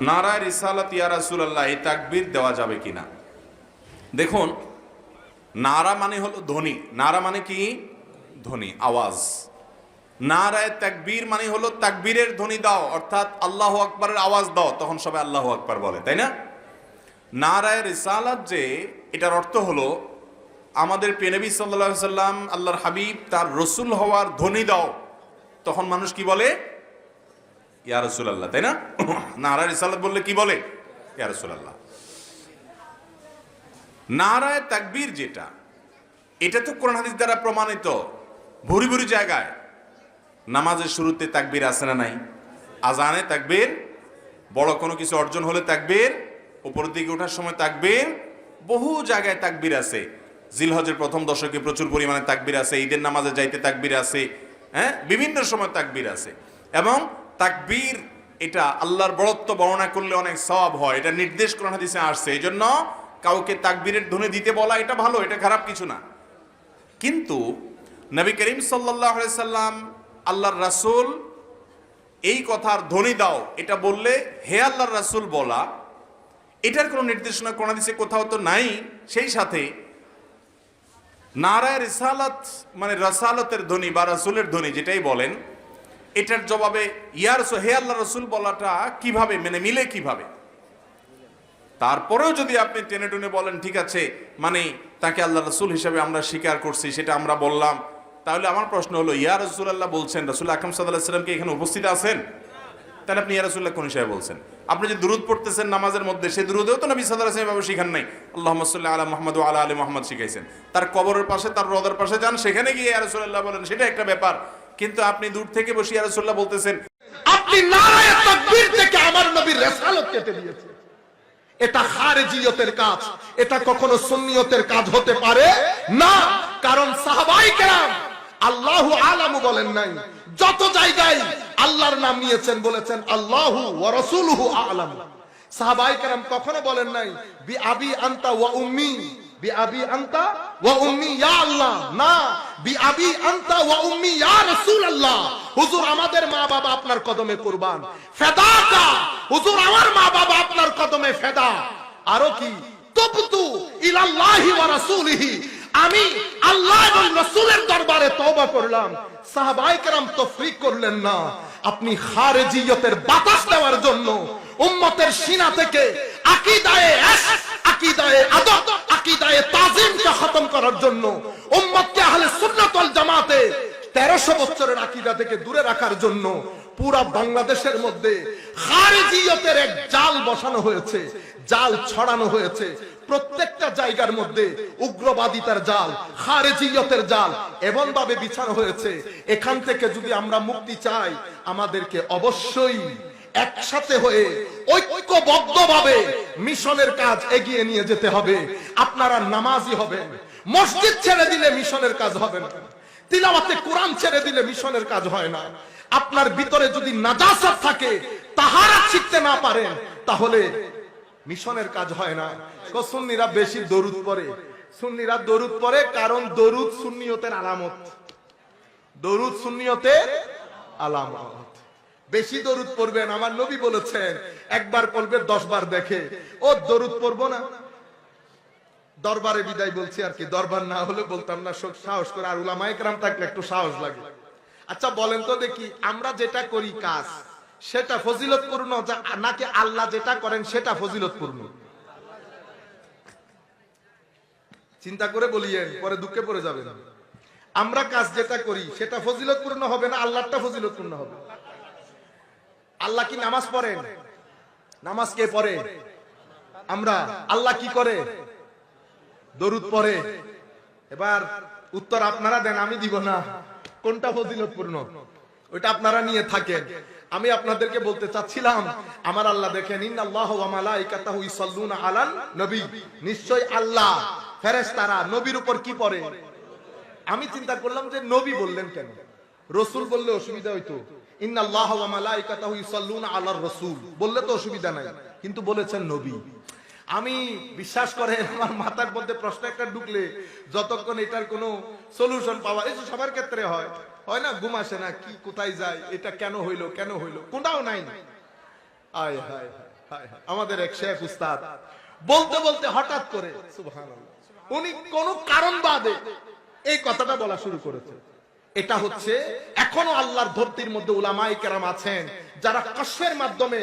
নারায় রিসালাত ইয়া রাসূলুল্লাহ, এই তাকবির দেওয়া যাবে কিনা? দেখুন, নারা মানে হলো ধ্বনি। নারা মানে কি? ধ্বনি, আওয়াজ। নারায় তাকবীর মানে হলো তাকবীরের ধ্বনি দাও, অর্থাৎ আল্লাহ আকবরের আওয়াজ দাও, তখন সবাই আল্লাহ আকবার বলে, তাই না? নারায় রিসালাত যে, এটার অর্থ হলো, আমাদের পেনবী সাল্লা সাল্লাম আল্লাহর হাবিব, তার রসুল হওয়ার ধ্বনি দাও। তখন মানুষ কি বলে? ইয়া রসুলাল্লাহ, তাই না? নারায় রিসালাত বললে কি বলে? ইয়া রসুলাল্লাহ। নারায় তাকবীর যেটা, এটা তো কোরআন হাদিস দ্বারা প্রমাণিত। ভুরি ভুরি জায়গায়। নামাজের শুরুতে তাকবীর আছে না নাই? আজানে তাকবীর, বড় কোনো কিছু অর্জন হলে তাকবীর, উপরের দিকে ওঠার সময় তাকবীর, বহু জায়গায় তাকবীর আছে। জিলহজের প্রথম দশকে প্রচুর পরিমাণে তাকবীর আছে, ঈদের নামাজে যাইতে তাকবীর আছে হ্যাঁ? বিভিন্ন সময় তাকবীর আছে। এবং তাকবীর, এটা আল্লাহর বড়ত্ব বর্ণনা করলে অনেক সওয়াব হয়। এটা নির্দেশ কোরআন হাদিসে আসছে। এই জন্য কাউকে তাকবীরের ধ্বনি দিতে বলা এটা ভালো, এটা খারাপ কিছু না। কিন্তু নবী করিম সাল্লাহ সাল্লাম আল্লাহর রাসূল, এই কথার ধ্বনি দাও, এটা বললে হে আল্লাহর রাসূল বলা, এটার কোনো নির্দেশনা কোন দিছে কোথাও তো নাই। সেই সাথে নারায় রিসালাত মানে রাসালতের ধ্বনি বা রাসূলের ধ্বনি যেটাই বলেন এটার জবাবে ইয়ার হে আল্লাহ রসুল বলাটা কীভাবে, মেনে মিলে কীভাবে? তারপরেও যদি আপনি টেনে টুনে বলেন, ঠিক আছে মানে তাকে আল্লাহ রসুল হিসেবে আমরা স্বীকার করছি, সেটা আমরা বললাম। তাহলে আমার প্রশ্ন হলো, ইয়া রসুল আল্লাহ বলছেন, রসুল আকরম সাল্লাহ সাল্লামকে এখানে উপস্থিত আছেন? তাহলে আপনি ইয়া রসুল্লাহ কোন হিসাবে বলছেন? আপনি যে দুরুদ পড়তেছেন নামাজের মধ্যে সেই দুরুদেও তো নবী আসলাম এভাবে শিখান নাই। আল্লাহ সাল্লাহ আলা মোহাম্মদ আলা আলী মোহাম্মদ শিখাইছেন। তার কবরের পাশে, তার রোদার পাশে যান, সেখানে গিয়ে ইয়া রসুল্লাহ বলেন, সেটা একটা ব্যাপার। কিন্তু আপনি দূর থেকে বসে ইয়া রসুল্লাহ বলতেছেন, আপনি থেকে আমার নবীর রেসালত কেটে দিয়েছে এটা খারেজিয়তের কাজ, এটা কখনো সুন্নিয়তের কাজ হতে পারে না। কারণ সাহাবাই কেরাম আল্লাহু আলামু বলেন নাই, যত জায়গায় আল্লাহর নাম নিয়েছেন বলেছেন, আল্লাহু ওয়া রাসূলুহু আলাম। সাহাবাই কেরাম কখনো বলেন নাই, বি আবি আনতা ওয়া উম্মি। আমি আল্লাহ এবং রাসূলের দরবারে তওবা করলাম। সাহাবায়ে কেরাম তফরিক করলেন না। আপনি খারেজিয়তের বাতাস দেওয়ার জন্য উম্মতের সিনা থেকে আকীদায়ে ইশক আকীদায়ে আকীদায়ে তাজিমকে খতম করার জন্য উম্মতকে আহলে সুন্নাত ওয়াল জামাতে তেরোশো বছরের আকিদা থেকে দূরে রাখার জন্য পুরা বাংলাদেশের মধ্যে খারেজিয়তের এক জাল বসানো হয়েছে, জাল ছড়ানো হয়েছে। প্রত্যেকটা জায়গার মধ্যে উগ্রবাদিতার জাল, খারেজিয়তের জাল এমন ভাবে বিছানো হয়েছে। এখান থেকে যদি আমরা মুক্তি চাই, আমাদেরকে অবশ্যই একসাথে হয়ে ঐক্যবদ্ধভাবে মিশনের কাজ এগিয়ে নিয়ে যেতে হবে। আপনারা নামাজি হবেন। মসজিদ ছেড়ে দিলে মিশনের কাজ হবে না। তিলাওয়াতে কোরআন ছেড়ে দিলে মিশনের কাজ হয় না। আপনার ভিতরে যদি নাজাসাত থাকে তাহারা শিখতে না পারেন, তাহলে মিশনের কাজ হয় না। সুন্নিরা বেশি দরুদ পড়ে। সুন্নিরা দরুদ পড়ে কারণ দরুদ সুন্নিয়তের আলামত। দরুদ সুন্নিয়তের আলামত। বেশি দরুদ পড়বেন, আমার নবী বলেছেন, একবার পড়বে দশ বার দেখে। ও, দরুদ পড়ব না। দরবারে বিদায় বলছি আর কি, দরবার না হলে বলতাম না সাহস করে, আর উলামায়ে কেরাম থাকলে একটু সাহস লাগে। আচ্ছা বলেন তো দেখি, আমরা যেটা করি কাজ, সেটা ফজিলতপূর্ণ নাকি আল্লাহ যেটা করেন, সেটা ফজিলতপূর্ণ? চিন্তা করে বলিয়েন, পরে দুঃখে পড়ে যাবেন। আমরা কাজ যেটা করি, সেটা ফজিলতপূর্ণ হবে না আল্লাহটা ফজিলতপূর্ণ হবে? আল্লাহ কি নামাজ পড়েন? নামাজ কে পড়ে? আমরা। আল্লাহ কি করে? দরুদ পড়ে। এবার উত্তর আপনারা দেন, আমি দিব না। কোনটা ফজিলতপূর্ণ? ওইটা আপনারা নিয়ে থাকেন। আমি আপনাদেরকে বলতে চাচ্ছিলাম, আমার আল্লাহ দেখেন আলান নবী। নিশ্চয় আল্লাহ, ফেরেশতারা নবীর উপর কি পড়ে? আমি চিন্তা করলাম যে নবী বললেন কেন? রসুল বললে অসুবিধা হইতো। বললে তো অসুবিধা নাই, কিন্তু বলেছেন নবী। আমি বিশ্বাস করেন, আমার মাথার মধ্যে প্রশ্ন একটা ঢুকলে, যতক্ষণ এটার কোনো সলিউশন পাওয়া এই সবার ক্ষেত্রে হয়। হয় না, ঘুম আসে না, কি, কোথায় যায়, এটা কেন হইল কেন হইল, কোনটাও নাই। আয়, হায় হায় আমাদের এক শেখ উস্তাদ, বলতে বলতে হঠাৎ করে উনি কোন কারণ বাদে এই কথাটা বলা শুরু করেছে এটা হচ্ছে এখনও আল্লাহর ধরতির মধ্যে উলামাই কেরাম আছেন, যারা কষ্টের মাধ্যমে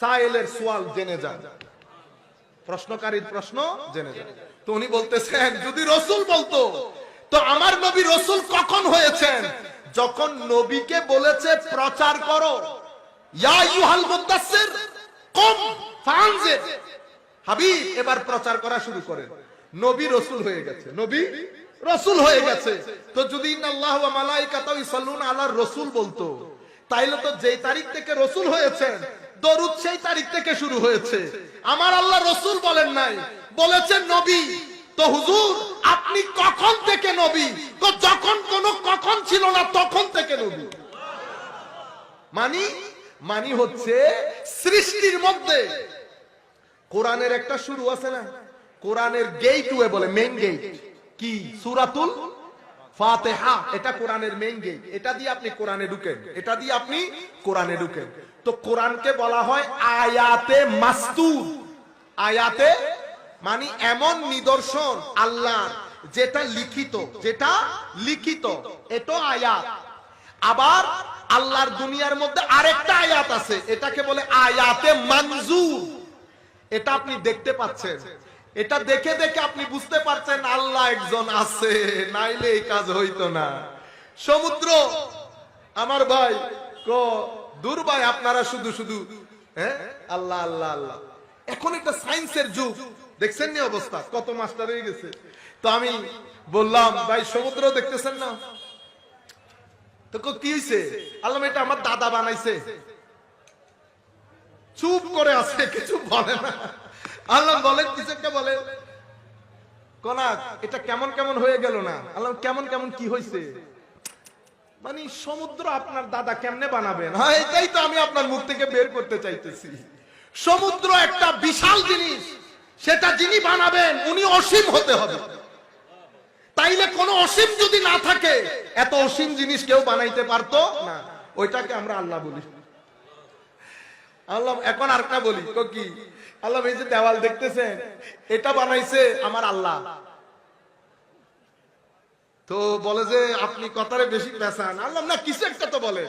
সাইলের সোয়াল জেনে যান। প্রশ্নকারীর প্রশ্ন জেনে যান। তো উনি বলতেছেন, যদি রসুল বলতো, তো আমার নবী রসুল কখন হয়েছেন? যখন নবীকে বলেছে, প্রচার করো। হাবিব, এবার প্রচার করা শুরু করেন। নবী রসুল হয়ে গেছে। নবী রসুল হয়ে গেছে। তো যদি ইন্নাল্লাহু ওয়া মালাইকাতাহু ইসাল্লুনা আলার বলতো, তাইলে তো যেই তারিখ থেকে রসুল হয়েছেন, দরুদ সেই তারিখ থেকে শুরু হয়েছে। আমার আল্লাহ রসুল বলেন নাই, বলেছেন নবী। তো হুজুর, আপনি কখন থেকে নবী? তো যখন কোন কখন ছিল না, তখন থেকে নবী। মানি মানি হচ্ছে সৃষ্টির মধ্যে। কোরআনের একটা শুরু আছে না? কোরআনের গেট ওয়ে বলে মেইন গেট কি? সুরাতুল ফাতেহা। এটা কোরআনের মেইন গেট এটা দিয়ে আপনি কোরআনে ঢুকেন। এটা দিয়ে আপনি কোরআনে ঢুকেন। তো কোরআনকে বলা হয় আয়াতে মাস্তুর আয়াতে মানে এমন নিদর্শন আল্লাহ যেটা লিখিত যেটা লিখিত। এটা আয়াত। আবার আল্লাহর দুনিয়ার মধ্যে আরেকটা আয়াত আছে। এটাকে বলে আয়াতে মঞ্জুর এটা আপনি দেখতে পাচ্ছেন। এটা দেখে দেখে আপনি বুঝতে পারছেন আল্লাহ একজন আছে, নাইলে এই কাজ হইতো না। সমুদ্র, আমার ভাই দূর ভাই, আপনারা শুধু শুধু হ্যাঁ? আল্লাহ আল্লাহ আল্লাহ। এখন একটা সায়েন্সের যুগ। দেখছেন নি অবস্থা? কত মাস্টার হয়ে গেছে। তো আমি বললাম, ভাই, সমুদ্র দেখতেছেন না? তো কো হইছে? আল্লাহ, এটা আমার দাদা বানাইছে। চুপ করে আছে, কিছু বলে না। আল্লাহ বলেন, কিছু একটা বলে কনাক, এটা কেমন কেমন হয়ে গেল না? আল্লাহ কেমন কেমন কি হয়েছে মানে সমুদ্র আপনার দাদা কেমনে বানাবেন? হ্যাঁ এটাই তো আমি আপনার মুখ থেকে বের করতে চাইতেছি। সমুদ্র একটা বিশাল জিনিস, সেটা যিনি বানাবেন, উনি অসীম হতে হবে। তাইলে কোন অসীম যদি না থাকে, এত অসীম জিনিস কেউ বানাইতে পারতো? না, ওইটাকে আমরা আল্লাহ বলি। আল্লাহ, এখন আরেকটা বলি, তো কি? আল্লাহ, এই যে দেওয়াল দেখতেছেন, এটা বানাইছে আমার আল্লাহ। তো বলে যে, আপনি কথারে বেশি পেশান আল্লাহ, না, কিছু একটা তো বলে।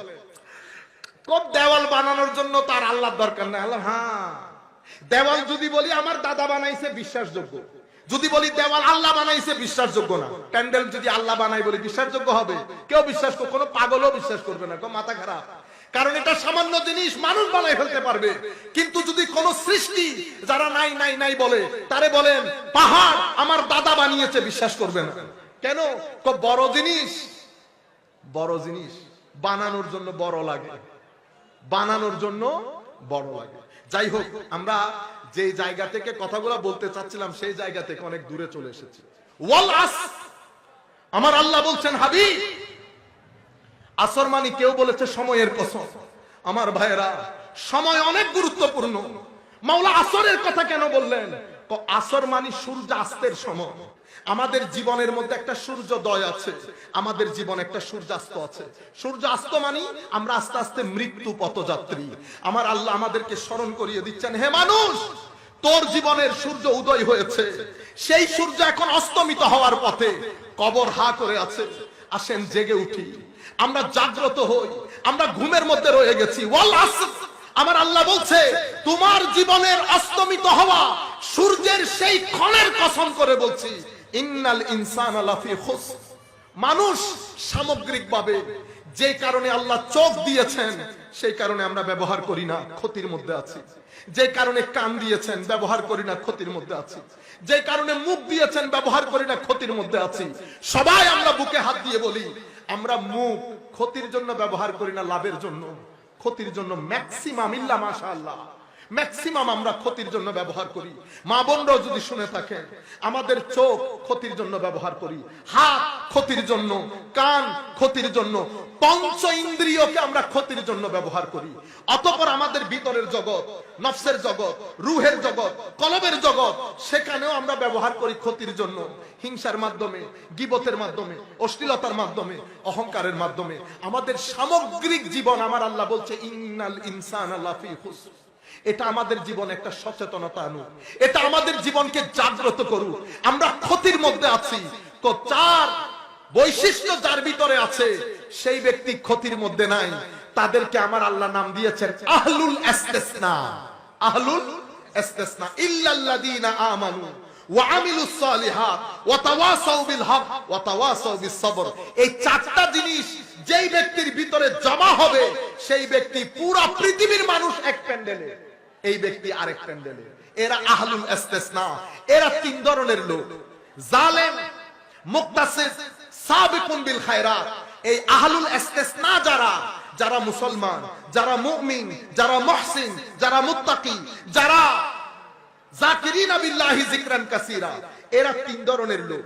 কোন দেওয়াল বানানোর জন্য তার আল্লাহর দরকার নাই। আল্লাহ হ্যাঁ। দেওয়াল যদি বলি, আমার দাদা বানাইছে বিশ্বাসযোগ্য। যদি বলি, দেওয়াল আল্লাহ বানাইছে, বিশ্বাসযোগ্য না। প্যান্ডেল যদি আল্লাহ বানাই বলি, বিশ্বাসযোগ্য হবে। কেউ বিশ্বাস কোনো পাগলও বিশ্বাস করবে না। কেউ মাথা খারাপ। কারণ এটা সামান্য জিনিস, মানুষ বানাই ফেলতে পারবে। কিন্তু যদি কোন সৃষ্টি, যারা নাই নাই নাই বলে, তারে বলেন, পাহাড় আমার দাদা বানিয়েছে, বিশ্বাস করবে না কেন বড় জিনিস। বড় জিনিস, বানানোর জন্য বড় লাগে। বানানোর জন্য বড় লাগে। যাই হোক, আমরা যে জায়গা থেকে কথাগুলো বলতে চাচ্ছিলাম, সেই জায়গা থেকে অনেক দূরে চলে এসেছি। ওয়াল আস! আমার আল্লাহ বলছেন, হাবিব আসর মানি কেউ বলেছে সময়ের কসম। আমার ভাইয়েরা, সময় অনেক গুরুত্বপূর্ণ। মাওলা আসরের কথা কেন বললেন? আসর মানি সূর্যাস্তের সময়। আমাদের জীবনের মধ্যে একটা সূর্যোদয় আছে। আমাদের জীবন একটা সূর্যাস্ত আছে। সূর্যাস্ত মানি আমরা আস্তে আস্তে মৃত্যু পথযাত্রী। আমার আল্লাহ আমাদেরকে স্মরণ করিয়ে দিচ্ছেন, হে মানুষ, তোর জীবনের সূর্য উদয় হয়েছে। সেই সূর্য এখন অস্তমিত হওয়ার পথে কবর হা করে আছে। আসেন, জেগে উঠি। আমরা জাগ্রত হই, আমরা ঘুমের মধ্যে রয়ে গেছি। আমার আল্লাহ বলছে, তোমার জীবনের অস্তমিত হওয়া সূর্যের সেই ক্ষণের কসম করে বলছি, ইন্নাল ইনসান মানুষ সামগ্রিকভাবে যে কারণে আল্লাহ চোখ দিয়েছেন, সেই কারণে আমরা ব্যবহার করি না, ক্ষতির মধ্যে আছি। যে কারণে কান দিয়েছেন, ব্যবহার করি না, ক্ষতির মধ্যে আছি। যে কারণে মুখ দিয়েছেন, ব্যবহার করি না, ক্ষতির মধ্যে আছি। সবাই আমরা বুকে হাত দিয়ে বলি আমরা মুখ ক্ষতির জন্য ব্যবহার করি না, লাভের জন্য। ক্ষতির জন্য ম্যাক্সিমাম ইল্লা মাশা আল্লাহ ম্যাক্সিমাম আমরা ক্ষতির জন্য ব্যবহার করি। মা বোনরাও যদি শুনে থাকেন, আমাদের চোখ ক্ষতির জন্য ব্যবহার করি, হাত ক্ষতির জন্য, কান ক্ষতির জন্য, পঞ্চ ইন্দ্রিয়কে আমরা ক্ষতির জন্য ব্যবহার করি। অতপর আমাদের ভিতরের জগৎ, নফসের জগৎ, রুহের জগৎ, কলবের জগৎ, সেখানেও আমরা ব্যবহার করি ক্ষতির জন্য। হিংসার মাধ্যমে, গিবতের মাধ্যমে, অশ্লীলতার মাধ্যমে, অহংকারের মাধ্যমে। আমাদের সামগ্রিক জীবন, আমার আল্লাহ বলছে, ইন্নাল ইনসান আল্লাহ এটা আমাদের জীবনে একটা সচেতনতা আনুক এটা আমাদের জীবনকে জাগ্রত করুক আমরা ক্ষতির মধ্যে আছি। তো চার বৈশিষ্ট্য যার ভিতরে আছে, সেই ব্যক্তি ক্ষতির মধ্যে নাই। তাদেরকে আমার আল্লাহ নাম দিয়েছেন আহলুল ইস্তিসনা আহলুল ইস্তিসনা ইল্লাল্লাযীনা আমানু ওয়া আমিলুস সালিহাত ওয়া তাওয়াসাউ বিল হক ওয়া তাওয়াসাউ বিস সবর। এই চারটা জিনিস যেই ব্যক্তির ভিতরে জমা হবে, সেই ব্যক্তি পুরো পৃথিবীর মানুষ এক প্যান্ডেলে। এই ব্যক্তি আরেক প্যান্ডেলে। এরা আহলুল ইস্তিসনা। এরা তিন ধরনের লোক। জালেম এই আহলুল যারা যারা মুসলমান, যারা মুমিন, যারা মুহসিন, যারা মুত্তাকি, যারা জাকিরিনা বিল্লাহি যিকরান কাসীরা, এরা তিন ধরনের লোক।